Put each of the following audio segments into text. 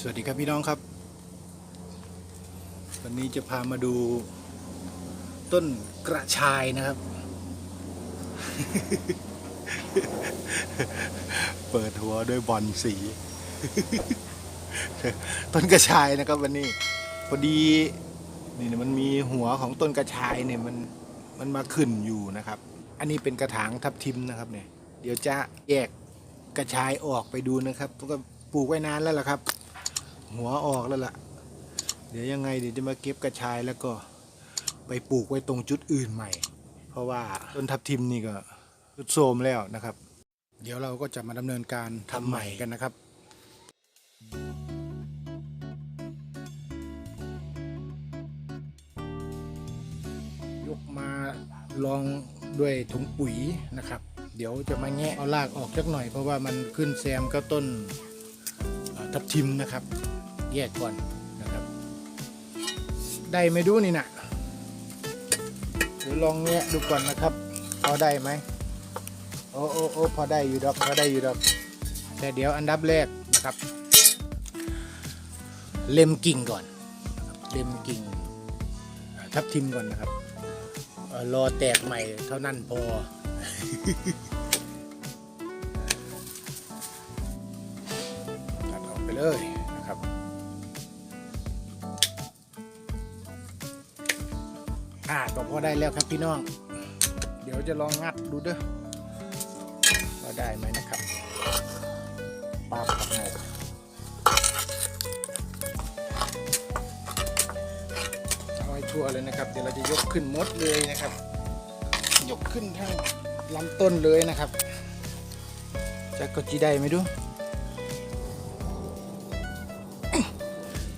สวัสดีครับพี่น้องครับ วันนี้จะพามาดูต้นกระชายนะครับ เปิดหัวด้วยบอลสี ต้นกระชายนะครับ วันนี้พอดีนี่มันมีหัวของต้นกระชายเนี่ยมันมันมาขึ้นอยู่นะครับ อันนี้เป็นกระถางทับทิมนะครับเนี่ย เดี๋ยวจะแยกกระชายออกไปดูนะครับเพราะก็ปลูกไว้นานแล้วล่ะครับ หัวออกแล้วล่ะ เดี๋ยวยังไงเดี๋ยวจะมาเก็บกระชายแล้วก็ไปปลูกไว้ตรงจุดอื่นใหม่ เพราะว่าต้นทับทิมนี่ก็รุดโทรมแล้วนะครับ เดี๋ยวเราก็จะมาดำเนินการทำใหม่กันนะครับ ยกมาลองด้วยถุงปุ๋ยนะครับ เดี๋ยวจะมาแงะเอารากออกสักหน่อยเพราะว่ามันขึ้นแซมก็ต้นทับทิมนะครับ แยกก่อนนะครับ ได้ไหมดูนี่นะเดี๋ยวลองแงะดูก่อนนะครับพอได้ไหมโอ้โอ้โอ้พอได้อยู่ดอกพอได้อยู่ดอกแต่เดี๋ยวอันดับแรกนะครับ เล็มกิ่งก่อนเล็มกิ่งทับทิมก่อนนะครับรอแตกใหม่เท่านั้นพอตัดออกไปเลย ก็พอได้แล้วครับพี่น้อง เดี๋ยวจะลองงัดดูเด้อว่าได้ไหมนะครับปาบกับไงเอาไว้ทั่วเลยนะครับ เดี๋ยวเราจะยกขึ้นหมดเลยนะครับ ยกขึ้นทั้งลำต้นเลยนะครับจะก็จีได้ไหมดู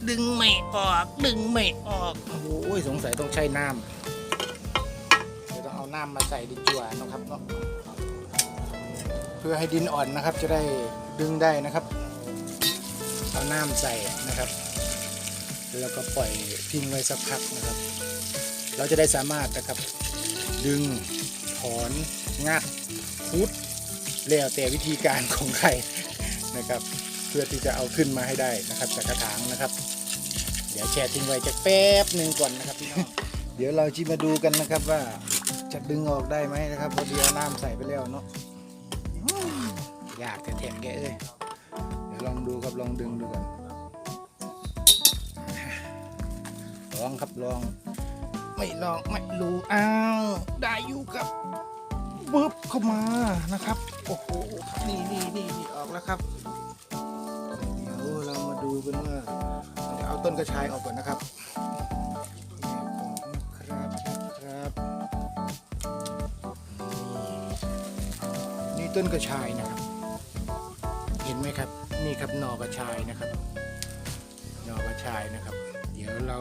ดึงไม่ออก ดึงไม่ออก โอ้โหสงสัยต้องใช้น้ำ น้ำมาใส่ดินจั่วนะครับเนาะเพื่อให้ดินอ่อนนะครับ จะได้ดึงได้นะครับ เอาน้ำใส่นะครับ แล้วก็ปล่อยทิ้งไว้สักพักนะครับ เราจะได้สามารถนะครับ ดึงถอนงัดคุดแล้วแต่วิธีการของใครนะครับ เพื่อที่จะเอาขึ้นมาให้ได้นะครับจากกระถางนะครับ เดี๋ยวแช่ทิ้งไว้จะแป๊บหนึ่งก่อนนะครับพี่น้องเดี๋ยวเราจะมาดูกันนะครับว่า จะดึงออกได้ไหมนะครับพอดีเอาน้ำใส่ไปแล้วเนาะยากแท้ๆแกเอ้ยเดี๋ยวลองดูครับลองดึงดูกันลองครับลอง ไม่ลองไม่รู้อ้าวได้อยู่ครับปึ๊บเข้ามานะครับโอ้โหนี่นี่นี่นี่ออกแล้วครับเดี๋ยวเรามาดูกันว่าเดี๋ยวเอาต้นกระชายออกก่อนนะครับ ต้นกระชายนะครับ เห็นไหมครับนี่ครับหน่อกระชายนะครับหน่อกระชายนะครับ เดี๋ยวเรา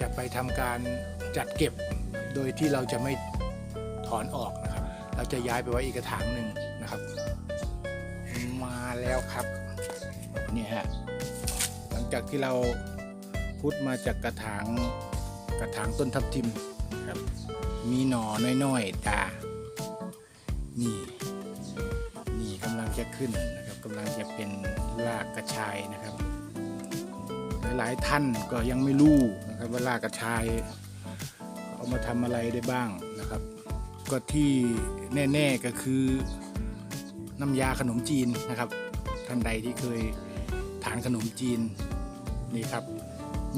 จะไปทำการจัดเก็บโดยที่เราจะไม่ถอนออกนะครับ เราจะย้ายไปไว้อีกกระถางหนึ่งนะครับ มาแล้วครับเนี่ยฮะหลังจากที่เราพุดมาจากกระถางกระถางต้นทับทิมครับ มีหน่อน้อยๆตานี่ จะขึ้นนะครับกำลังจะเป็นรากกระชายนะครับ หลายๆท่านก็ยังไม่รู้นะครับว่ารากกระชายเอามาทำอะไรได้บ้างนะครับ ก็ที่แน่ๆก็คือน้ำยาขนมจีนนะครับ ท่านใดที่เคยทานขนมจีนนี่ครับ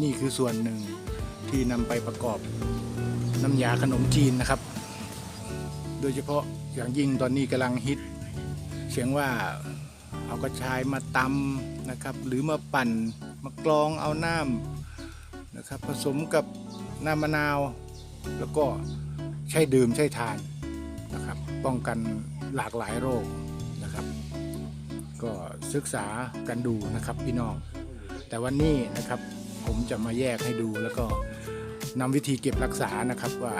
นี่คือส่วนหนึ่งที่นำไปประกอบน้ำยาขนมจีนนะครับ โดยเฉพาะอย่างยิ่งตอนนี้กำลังฮิต เสียงว่าเอากระชายมาตำนะครับ หรือมาปั่นมากรองเอาน้ำนะครับ ผสมกับน้ำมะนาว แล้วก็ใช้ดื่มใช้ทานนะครับ ป้องกันหลากหลายโรคนะครับ ก็ศึกษากันดูนะครับพี่น้อง แต่วันนี้นะครับผมจะมาแยกให้ดูแล้วก็นำวิธีเก็บรักษานะครับว่า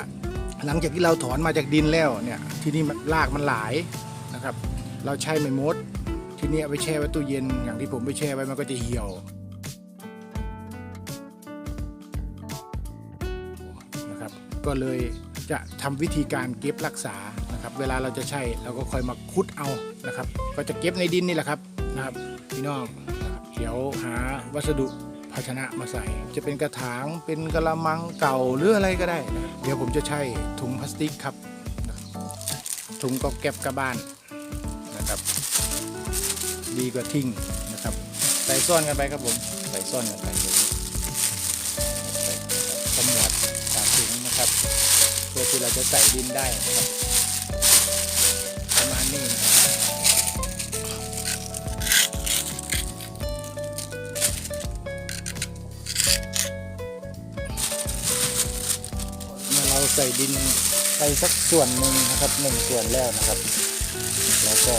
หลังจากที่เราถอนมาจากดินแล้วเนี่ยที่นี่รากมันหลายนะครับ เราใช้ไม่หมด ทีนี้เอาไปแช่ไว้ตู้เย็น อย่างที่ผมไปแช่ไว้มันก็จะเหี่ยว นะครับ ก็เลยจะทำวิธีการเก็บรักษานะครับ เวลาเราจะใช้เราก็ค่อยมาคุดเอานะครับ ก็จะเก็บในดินนี่แหละครับนะครับพี่น้องเดี๋ยวหาวัสดุภาชนะมาใส่ จะเป็นกระถางเป็นกระมังเก่าหรืออะไรก็ได้ เดี๋ยวผมจะใช้ถุงพลาสติกครับถุงก็เก็บกระบ้าน นะครับ ดีกว่าทิ้งนะครับใส่ซ่อนกันไปครับผมใส่ซ่อนกันไปเลยใส่ขมวดตามถุงนะครับเพื่อที่เราจะใส่ดินได้นะครับประมาณนี้นะครับเมื่อเราใส่ดินไปสักส่วนหนึ่งนะครับหนึ่งส่วนแล้วนะครับ แล้วก็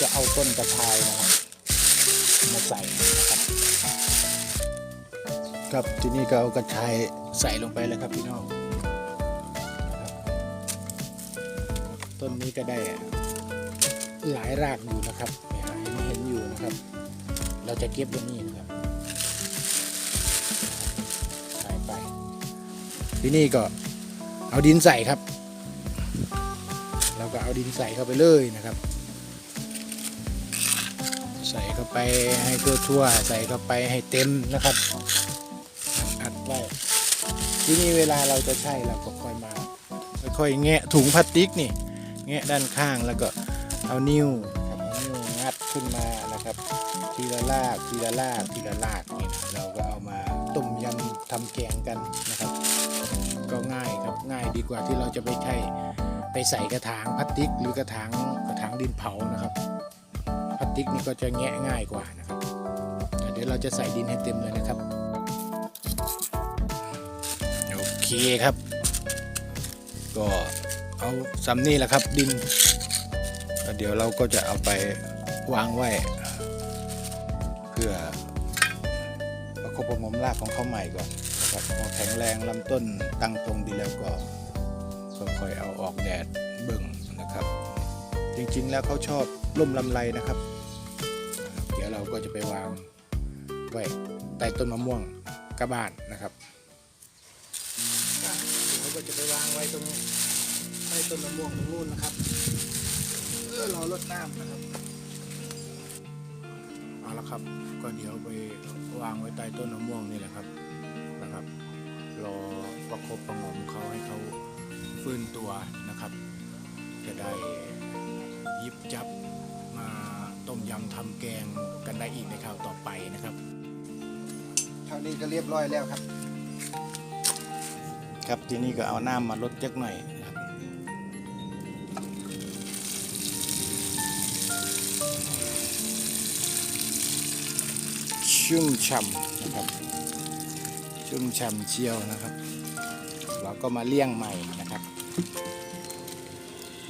จะเอาต้นกระชายนะครับมาใส่นะครับครับทีนี้ก็เอากระชายใส่ลงไปแล้วครับพี่น้องต้นนี้ก็ได้หลายรากอยู่นะครับเห็นเห็นอยู่นะครับ เราจะเก็บตรงนี้นะครับใส่ไปที่นี่ก็เอาดินใส่ครับ ก็เอาดินใส่เข้าไปเลยนะครับ ใส่เข้าไปให้ทั่วๆใส่เข้าไปให้เต็มนะครับ อัดไว้ที่นี่เวลาเราจะใช้เราก็ค่อยมาค่อยๆแงะถุงพลาสติกนี่แงะด้านข้างแล้วก็เอานิ้วครับเอานิ้วงัดขึ้นมานะครับ ทีละลากทีละลากทีละลากนี่เราก็เอามาต้มยำทำแกงกันนะครับ ก็ง่ายครับง่ายดีกว่าที่เราจะไปใช้ ไปใส่กระถางพลาสติก หรือกระถางกระถางดินเผานะครับพลาสติกนี่ก็จะแงะง่ายกว่านะครับเดี๋ยวเราจะใส่ดินให้เต็มเลยนะครับโอเคครับ ก็เอาซ้ำนี่แหละครับดินแล้วเดี๋ยวเราก็จะเอาไปวางไว้ เพื่อประคบประงมรากของเขาใหม่ก่อนนะครับพอแข็งแรงลำต้นตั้งตรงดีแล้วก็ ค่อยๆเอาออกแดดเบิ่งนะครับ จริงๆแล้วเขาชอบร่มลำไรนะครับ เดี๋ยวเราก็จะไปวางไว้ใต้ต้นมะม่วงกระบานนะครับเดี๋ยวเราก็จะไปวางไว้ตรงใต้ต้นมะม่วงตรงนู้นนะครับเพื่อเราลดน้ำนะครับเอาละครับ ก็เดี๋ยวไปวางไว้ใต้ต้นมะม่วงนี่แหละครับนะครับรอประคบประหงมเขาให้เขา ฟื้นตัวนะครับ จะได้หยิบจับมาต้มยำทำแกงกันได้อีกในคราวต่อไปนะครับเท่านี้ก็เรียบร้อยแล้วครับ ครับทีนี้ก็เอาน้ำมาลดจักหน่อยนะครับชุ่มฉ่ำนะครับ ชุ่มฉ่ำเชียวนะครับ เราก็มาเลี้ยงใหม่นะครับ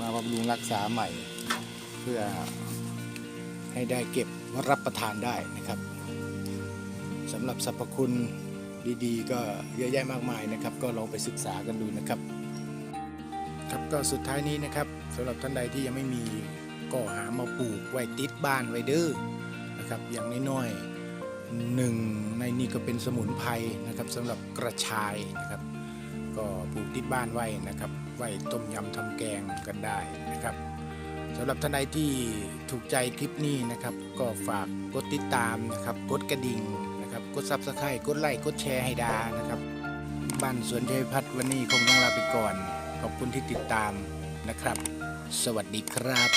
มาบำรุงรักษาใหม่ เพื่อให้ได้เก็บรับประทานได้นะครับสำหรับสรรพคุณดีๆ ก็เยอะแยะมากมายนะครับ ก็ลองไปศึกษากันดูนะครับ ครับก็สุดท้ายนี้นะครับสำหรับท่านใดที่ยังไม่มีก็หามาปลูกไว้ติดบ้านไว้เด้อนะครับอย่างน้อยๆหนึ่งในนี้ก็เป็นสมุนไพรนะครับสำหรับกระชายนะครับ ก็ปลูกติดบ้านไว้นะครับ ไว้ต้มยำทำแกงกันได้นะครับสำหรับท่านใดที่ถูกใจคลิปนี้นะครับ ก็ฝากกดติดตามนะครับกดกระดิ่งนะครับกดซับสไครต์กดไลค์กดแชร์ให้ดานะครับบ้านสวนชัยพัฒน์วันนี้คงต้องลาไปก่อน ขอบคุณที่ติดตามนะครับ สวัสดีครับ